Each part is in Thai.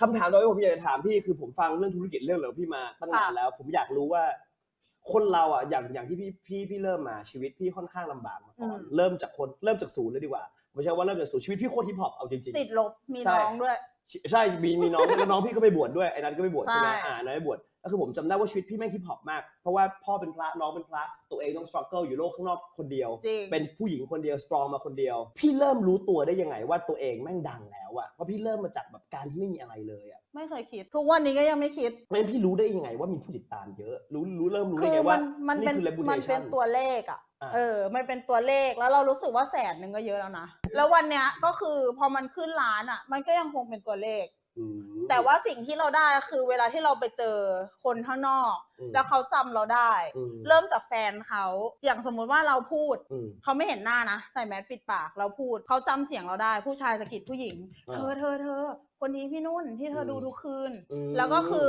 คำถามต่อไปผมอยากจะถามพี่คือผมฟังเรื่องธุรกิจเรื่องเหลืองพี่มาตั้งนานค่ะแล้ว ผมอยากรู้ว่า คนเราอะอย่างอย่างที่พี่พี่พี่เริ่มมาชีวิตพี่ค่อนข้างลำบากมาก่อนเริ่มจากคนเริ่มจากศูนย์เลยดีกว่า ไม่ใช่ว่าเริ่มจากศูนย์ชีวิตพี่โคตรฮิปฮอปเอาจริงๆติดลบมีใช่ น้องด้วยใช่มีมีน้องแล้วน้องพี่ก็ไปบวชด้วยไอ้นั้นก็ไปบวชใช่ไหมใช่ อ่านั้นไปบวชก็คือผมจำได้ว่าชีวิตพี่แม่งฮิปฮอปมาก เพราะว่าพ่อเป็นพระน้องเป็นพระตัวเองต้องส t รั g เกิลอยู่โลกข้างนอกคนเดียว จริง เป็นผู้หญิงคนเดียวสตรองมาคนเดียว พี่เริ่มรู้ตัวได้ยังไงว่าตัวเองแม่งดังแล้วอะเพราะพี่เริ่มมาจากแบบการที่ไม่มีอะไรเลยอะไม่เคยคิด ทุกวันนี้ก็ยังไม่คิด ไม่งั้นพี่รู้ได้ยังไงว่ามีผู้ติดตามเยอะ รู้รู้เริ่มรู้คืได้อไงมัว่านมันเป็นคือ reputation มันเป็นตัวเลขอะอ่า เออ มันเป็นตัวเลขแล้วเรารู้สึกว่าแสนหนึ่งก็เยอะแล้วนะ แล้ววันเนี้ยก็คือพอมันขึ้นล้านอะ มันก็ยังคงเป็นตัวเลขอืมแต่ว่าสิ่งที่เราได้คือเวลาที่เราไปเจอคนข้างนอกอืมแล้วเขาจำเราได้อืมเริ่มจากแฟนเขาอย่างสมมุติว่าเราพูดอืมเขาไม่เห็นหน้านะใส่แมสปิดปากเราพูด เขาจำเสียงเราได้ ผู้ชายสะกิดผู้หญิงอ่าเธอเธอเธอคนนี้พี่นุ่นที่เธออืมดูทุกคืนอืมแล้วก็คือ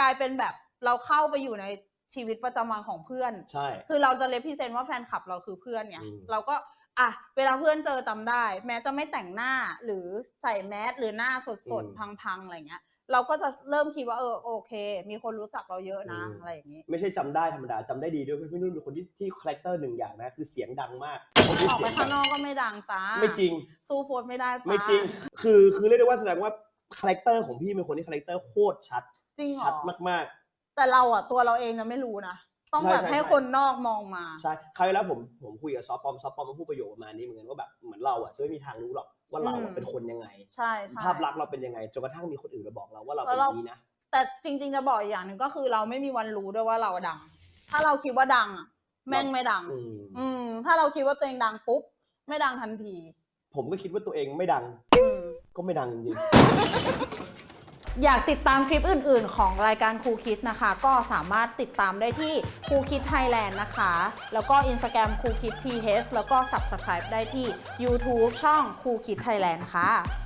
กลายเป็นแบบเราเข้าไปอยู่ใน ชีวิตประจำวันของเพื่อน ใช่ คือเราจะเลพิเซนว่าแฟนคลับเราคือเพื่อนไงอืมเราก็อะเวลาเพื่อนเจอจำได้ แม้จะไม่แต่งหน้าหรือใส่แมสหรือหน้าสดๆพังๆอะไรเงี้ยเราก็จะเริ่มคิดว่าเออโอเค มีคนรู้จักเราเยอะนะอะไรอย่างนี้ ไม่ใช่จำได้ธรรมดาจำได้ดีด้วยพี่นุ่นเป็นคนที่ที่คาแรคเตอร์หนึ่งอย่างนะ คือเสียงดังมากคนที่ออกเสีไปยงข้างนอกก็ไม่ดังจ้าไม่จริง สู้โฟนไม่ได้จ้าไม่จริง คือคือเรียกได้ว่าแสดงว่าคาแรคเตอร์ของพี่เป็นคนที่คาแรคเตอร์โคตรชัดจริงเหรชัดอมาก แต่เราอะตัวเราเองจะไม่รู้นะต้องใช่แบบใช่ให้ใช่คนนอกมองมาๆใช่คราวที่แล้วผมผมคุยกับซอฟปอมซอฟปอมมาพูดประโยคประมาณนี้เหมือนกันว่าแบบเหมือนเราอะจะไม่มีทางรู้หรอกว่าเราอือะม เป็นคนยังไง ใช่ใช่ ภาพลักษณ์เราเป็นยังไงจนกระทั่งมีคนอื่นมาบอกเราว่าเราแล้เป็นวเราอย่างนี้นะ แต่จริงๆจะบอกอีกอย่างหนึ่งก็คือเราไม่มีวันรู้ด้วยว่าเราดัง ถ้าเราคิดว่าดังอะแม่งไม่ดัง อืมอืม ถ้าเราคิดว่าตัวเองดังปุ๊บ ไม่ดังทันทีผมก็คิดว่าตัวเองไม่ดังอืมก็ไม่ดังจริง อยากติดตามคลิปอื่น ๆ ของรายการครูคิดนะคะ ก็สามารถติดตามได้ที่ครูคิดไทยแลนด์นะคะ แล้วก็ Instagram ครูคิด TH แล้วก็ Subscribe ได้ที่ YouTube ช่องครูคิดไทยแลนด์ค่ะ